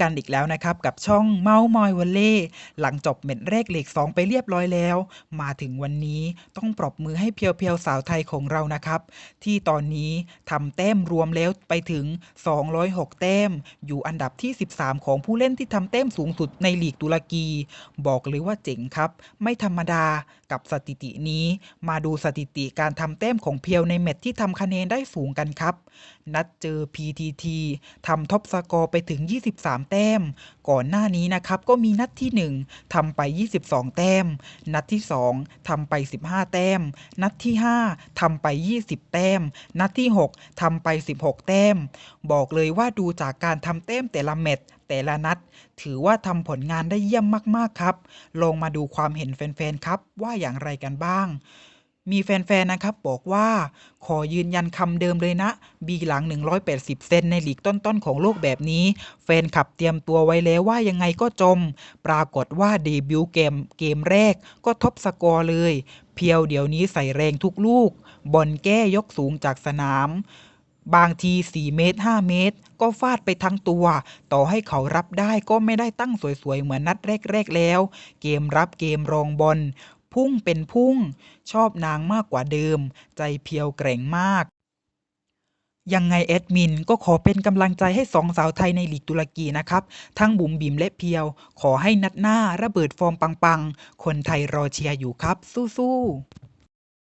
กันอีกแล้วนะครับ กับช่องเมาส์มอยวอลเล่หลังจบเม็ดแรกเลขสองไปเรียบร้อยแล้ว มาถึงวันนี้ต้องปรบมือให้เพียวๆสาวไทยของเรานะครับ ที่ตอนนี้ทำแต้มรวมแล้วไปถึง 206 แต้ม อยู่อันดับที่ 13 ของผู้เล่นที่ทำแต้มสูงสุดในลีกตุรกี บอกเลยว่าเจ๋งครับ ไม่ธรรมดากับสถิตินี้ มาดูสถิติการทำแต้มของเพียวในแมตช์ที่ทำคะแนนได้สูงกันครับ นัดเจอ PTT ทำท็อปสกอร์ไปถึง 23แต้ม ก่อนหน้านี้นะครับก็มีนัดที่ 1ทำไป 22 แต้ม นัดที่ 2ทำไป 15 แต้ม นัดที่ 5ทำไป 20 แต้ม นัดที่ 6ทำไป 16 แต้ม บอกเลยว่าดูจากการทำแต้มแต่ละแมตช์แต่ละนัด ถือว่าทำผลงานได้เยี่ยมมากๆครับ ลองมาดูความเห็นแฟนๆครับว่าอย่างไรกันบ้าง มีแฟนๆ นะครับ บอกว่า ขอยืนยันคำเดิมเลยนะ บีหลัง 180 เซนในหลีกต้นๆ ของโลกแบบนี้ แฟนขับเตรียมตัวไว้แล้วว่ายังไงก็จม ปรากฏว่าเดบิวต์เกมเกมแรกก็ท็อปสกอร์เลย เพียวเดี๋ยวนี้ใส่แรงทุกลูก บอลแก้ยกสูงจากสนามบางที 4 เมตร 5 เมตร ก็ฟาดไปทั้งตัว ต่อให้เขารับได้ก็ไม่ได้ตั้งสวยๆ เหมือนนัดแรก ๆ แล้ว เกมรับเกมรองบอล พุ่งเป็นพุ่ง ชอบนางมากกว่าเดิม ใจเพียวแกร่งมาก ยังไงแอดมินก็ขอเป็นกำลังใจให้สองสาวไทยในลีกตุรกีนะครับ ทั้งบุ๋มบิ๋มและเพียว ขอให้นัดหน้าระเบิดฟอร์มปังๆ คนไทยรอเชียร์อยู่ครับ สู้ๆ